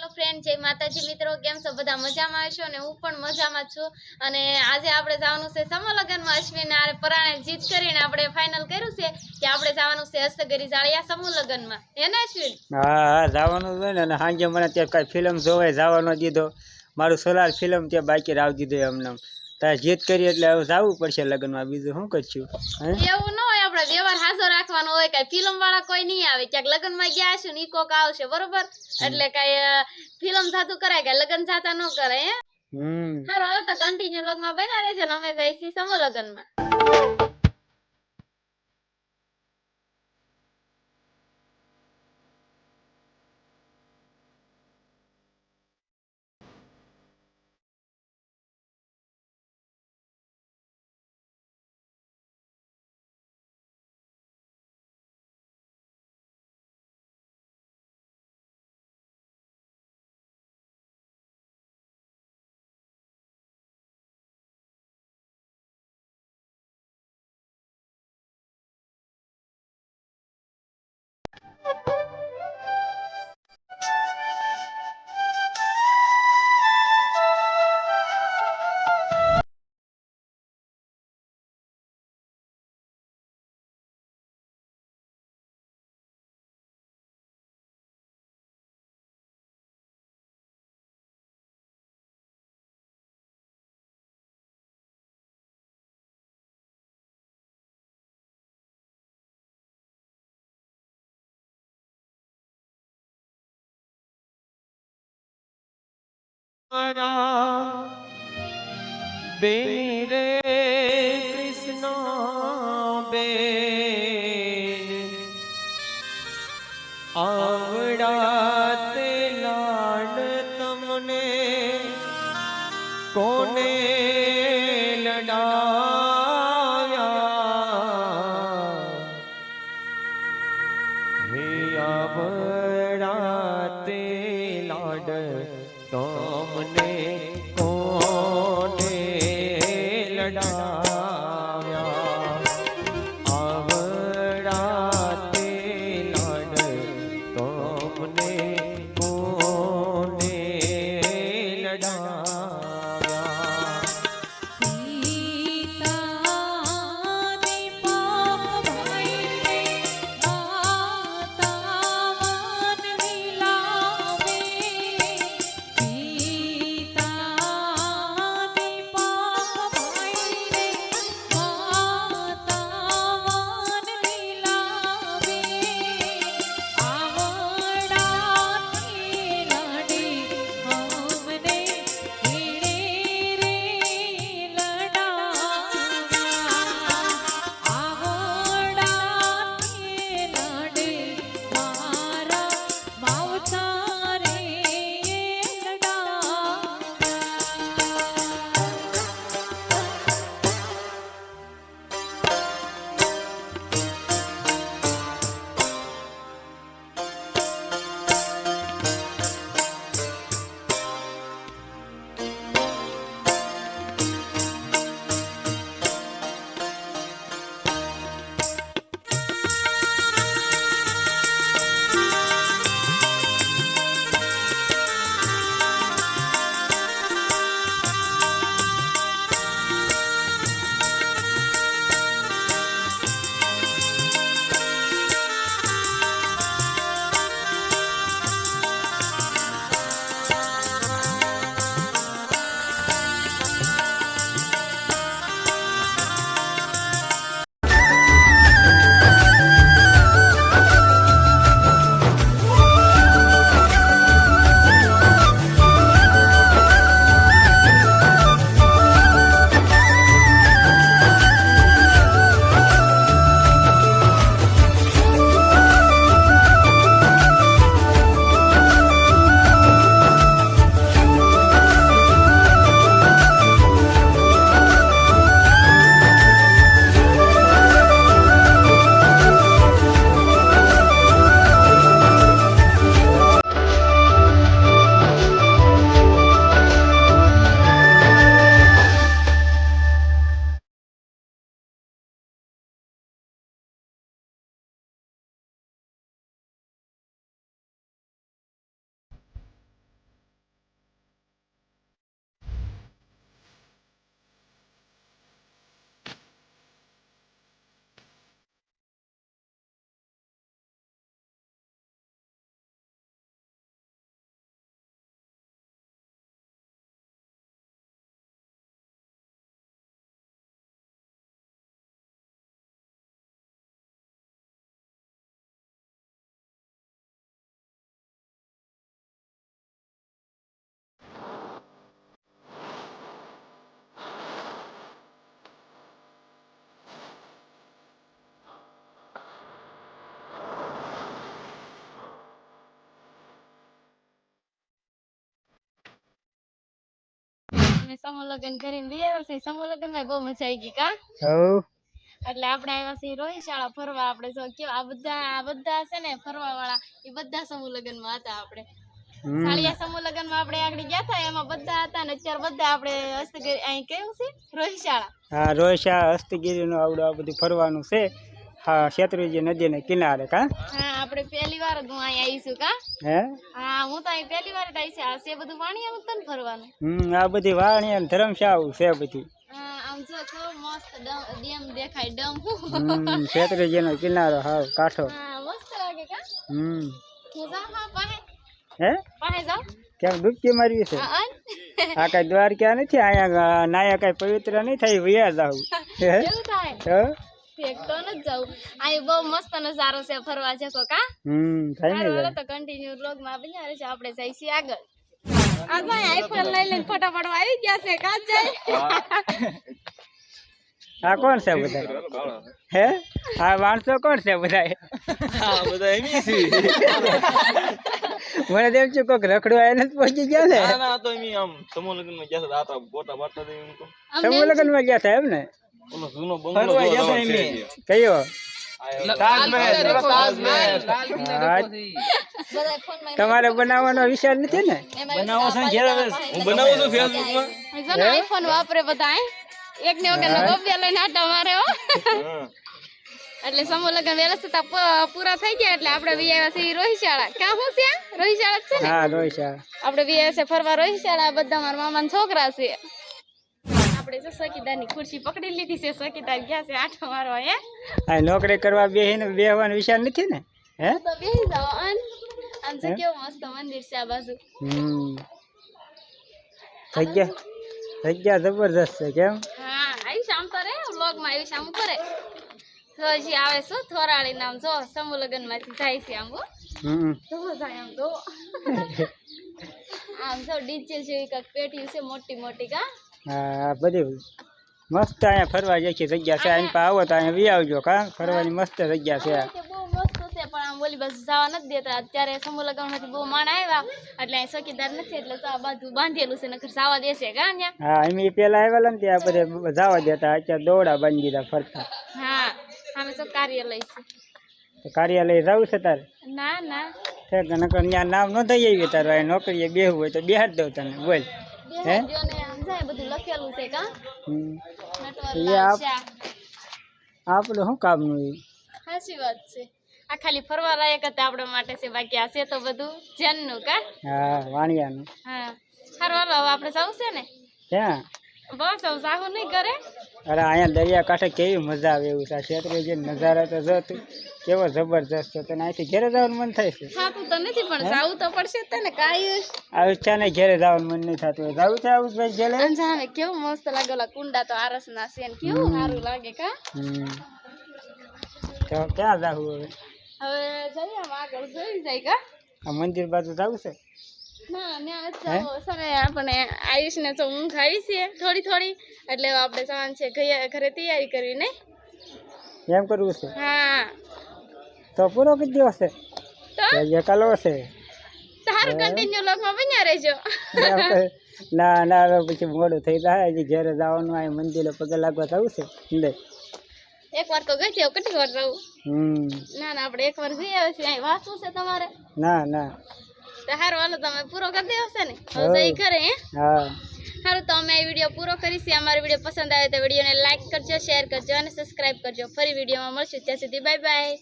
Hello friend જય માતાજી મિત્રો કેમ છો? બધા મજામાં હશો? અને હું પણ મજામાં છું. અને આજે આપણે જવાનું છે સમૂહ અશ્વિન આરે પરાણે જીત કરીને આપણે ફાઇનલ કર્યું છે કે આપણે જવાનું છે હસ્તગરી જાળિયા સમૂહ લગ્નમાં હે ને અશ્વિન? હા હા જવાનું છે ને. અને સાંજે મને ત્યાં કાંઈ ફિલ્મ જોવાય જવાનો દીધો. મારું સોલાર ફિલ્મ ત્યાં બાકી રાવ દીધો એમને તારે જીત કરી એટલે હવે જવું પડશે લગ્નમાં. બીજું શું કરશું? હે? એવું ન આપણે વ્યવહાર હાજો રાખવાનો હોય કઈ ફિલ્મ વાળા કોઈ નહીં આવે. ક્યાંક લગ્નમાં ગયા છે ને ઈ કોક આવશે બરોબર? એટલે કઈ ફિલ્મ જાતું કરાય કે લગ્ન જાતા ન કરાય હે? હમ. હારો હવે તો કન્ટિન્યુ લગ્નમાં બના રહે ને અમે ગઈ છીએ લગ્ન લગ્નમાં. બેની રે કૃષ્ણ બેન આવડાતે લાડ તમને કોને લડાયા હે આવડાતે લાડ તમને અમે સમૂહ લગ્ન કરીને બે આવ્યા છે. સમૂહ લગ્નમાં બહુ મજા આવી ગઈ કા? હવ એટલે આપણે આવ્યા છીએ રોહિત શાળા ફરવા આપણે. જો કેવા આ બધા આ બધા છે ને ફરવા વાળા એ બધા સમૂહ લગ્નમાં હતા આપણે. સાળિયા સમૂહ લગ્નમાં આપણે આગળ ગયા હતા એમાં બધા હતા ને અત્યારે બધા આપણે હસ્તગીરી અહીં કેવું છે? રોહિત શાળા હા હસ્તગીરી નું આવડું આ બધું ફરવાનું છે. હા શેત્રુંજી નદીને કિનારે કા? હા આપણે પહેલી વાર જ હું અહીં આવીશું કા? હે? હા હું તો અહીં પહેલી વાર જ આવી છે. આ છે બધું વાણિયાનું તને ફરવાનું? હમ આ બધી વાણી અને ધર્મશાળા છે બધી. હા આમ જો કેવો મસ્ત ડમ ડેમ દેખાય ડમ. હમ શેત્રુંજીનો કિનારો હાવ કાંઠો. હા મસ્ત લાગે કા? હમ. હું જાઉં હા પાસે હે? પાસે જાઉં કેમ ડૂબકી મારવી છે? હા અન? આ કઈ દ્વારકા નથી? અહીંયા નાયા કઈ પવિત્ર નહીં થાય વયા જાવ હે? એવું થાય. તો એક તો નથી જવું અહીં બહુ મસ્ત નજારો છે ફરવા જતો કા? હમ થાય ને હારું હાલો જાય. તો કન્ટિન્યુ વ્લોગમાં બન્યા રહેજો આપણે જઈએ છીએ આગળ. આ તો આઈફોન લઈ લઈને ફોટા પાડવા આવી ગયા છે કા જાય? આ કોણ છે બધા? હે? આ માણસો કોણ છે બધા? મને તેમ છું કોક રખડવા એને જ પહોંચી ગયા ને. સમૂહ લગ્નમાં ગયા હતા એમ ને? તમારે બનાવવાનો વિચાર નથી ને? બનાવો છે હું બનાવું છું ફેસબુકમાં આઈફોન વાપરે બધા એક ને વગર નો ગોપિયા લઈને આટા મારે હો. એટલે સમૂહ લગ્ન વ્યવસ્થિત પૂરા થઈ ગયા એટલે આપણે વી આવ્યા રોહિશાળા. ક્યાં હું છે? રોહિશાળા છે ને? હા રોહિશાળા. આપણે વી છે ફરવા રોહિશાળા બધા મારા મામાના છોકરા છે. આપણે જો સખીદારની ખુરશી પકડી લીધી છે. સખીદાર ગયા છે આઠો મારવા હે? આ નોકરી કરવા બેહીને બેહવાનો વિચાર નથી ને? હે? તો બેસી જાઓ અન. આમ જો કેવું મસ્ત મંદિર છે આ બાજુ. હમ. જગ્યા જગ્યા જબરદસ્ત છે કેમ? હા આયુષ આમ તો રે વ્લોગમાં આયુષ આમ કરે તો હજી આવે શું થોરાળી નામ જો સમૂહ લગ્નમાંથી જાય છે આમ હો. હમ. જો જાય આમ તો. આમ જો ડીજે જેવી કાંઈક પેટી છે મોટી મોટી કા. હા બધી મસ્ત અહીંયા ફરવા છે જગ્યા છે. અહીં પા આવો તો અહીંયા વી આવજો કા? ફરવાની મસ્ત જગ્યા છે. બહુ મસ્ત છે પણ આમ ઓલી બાજુ જવા નથી દેતા. અત્યારે સમૂહ લગ્ન બહુ માણ આવ્યા એટલે અહીં ચોકીદાર નથી એટલે તો આ બાજુ બાંધેલું છે નકર જવા દેશે કા ત્યાં હા એમ ઈ પેલા આવેલા ને ત્યાં બધે જવા દેતા અત્યારે દોડા બાંધી દીધા ફરતા. હા અમે તો કાર્યાલય છે. કાર્યાલય જવું છે તારે? ના ના. નકર ત્યાં નામ નોંધાઈ આવી તારું નોકરીએ બેહવું હોય તો બેહાડ દઉં તને બોલ. હે? બેહાડ્યો ને આમ જાય બધું લખેલું છે કા? એ આપ- શાહ. શું કામનું એ? સાચી વાત છે. આ ખાલી ફરવા લાયક હતા આપણા માટે છે બાકી આ છે તો બધું જેનનું કા? હા વાણિયાનું. હા. સારું હાલો આપણે જવું છે ને? ક્યાં? બસ સૌ સાહુ નહીં કરે અરે અહીંયા દરિયા કાંઠે કેવી મજા આવે એવું છે? આ ક્ષેત્રે જે નજારા તો જો તું કેવો જબરજસ્ત છે. તને અહીંથી ઘેરે જવાનું મન થાય છે? થાતું તો નથી પણ જાવું તો પડશે તને ને કાંઈ ને ઘેરે જવાનું મન નહીં થતું. જાવું છે આવું ભાઈ ઘેરે અંજામે કેવું મસ્ત લાગે ઓલા કુંડા તો આરસ ના છે ને કેવું સારું લાગે કા? તો ક્યાં જાવું હવે? હવે જઈએ આગળ જોઈ જાય કા? આ મંદિર બાજુ જાવું છે? આપણે આયુષ ને તો ઊંઘ આવી છે થોડી થોડી એટલે આપણે જવાનું છે ઘરે તૈયારી કરવી નહીં એમ કરવું છે? હા. તો પૂરો કરી દેવો છે? તો? છે તારું કન્ટિન્યુ લોકમાં બન્યા રહેજો. ના ના હવે પછી મોડું થઈ જાય હજી ઘરે જવાનું આ મંદિરે પગે લાગવા થવું છે? લે. એક વાર તો ગઈ છે કેટલી વાર જવું? હમ. ના ના આપણે એક વાર જઈ આવે છે અહીં વાંચવું છે તમારે? ના ના. તો સારું હાલો તમે પૂરો કરી દેવો છે ને? હવે જઈ કરે હે? હા. સારું તો અમે આ વીડિયો પૂરો કરીશું અમારો વીડિયો પસંદ આવે તો વિડીયોને લાઇક કરજો શેર કરજો અને સબસ્ક્રાઇબ કરજો. ફરી વિડીયોમાં મળશું. ત્યાં સુધી બાય બાય